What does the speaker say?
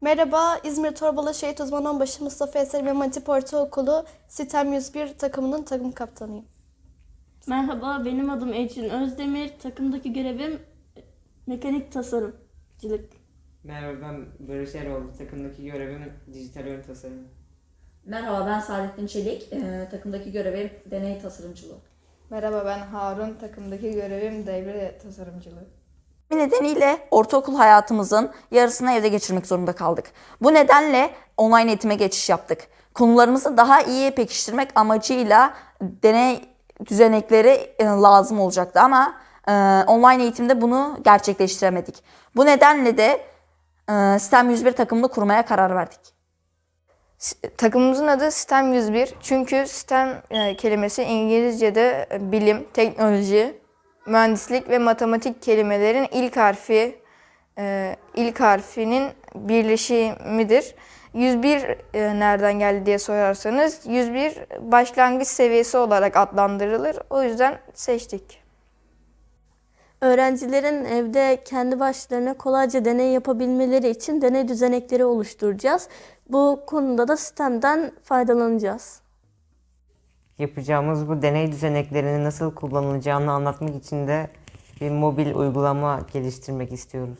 Merhaba, İzmir Torbalı Şehit Uzman Onbaşı Mustafa Eser ve Matip Ortaokulu Sitem 101 takımının takım kaptanıyım. Merhaba, benim adım Ecrin Özdemir. Takımdaki görevim mekanik tasarımcılık. Merhaba ben Barış Eroğlu. Takımdaki görevim dijital ürün tasarımı. Merhaba ben Saadettin Çelik. Ee, takımdaki görevim deney tasarımcılığı. Merhaba ben Harun. Takımdaki görevim devre tasarımcılığı. Bir nedeniyle ortaokul hayatımızın yarısını evde geçirmek zorunda kaldık. Bu nedenle online eğitime geçiş yaptık. Konularımızı daha iyi pekiştirmek amacıyla deney düzenekleri e, lazım olacaktı ama e, online eğitimde bunu gerçekleştiremedik. Bu nedenle de e, STEM 101 takımını kurmaya karar verdik. Takımımızın adı STEM 101. Çünkü STEM e, kelimesi İngilizce'de e, bilim, teknoloji, mühendislik ve matematik kelimelerin ilk harfi e, ilk harfinin birleşimidir. 101 e, nereden geldi diye sorarsanız 101 başlangıç seviyesi olarak adlandırılır. O yüzden seçtik. Öğrencilerin evde kendi başlarına kolayca deney yapabilmeleri için deney düzenekleri oluşturacağız. Bu konuda da sistemden faydalanacağız. Yapacağımız bu deney düzeneklerinin nasıl kullanılacağını anlatmak için de bir mobil uygulama geliştirmek istiyoruz.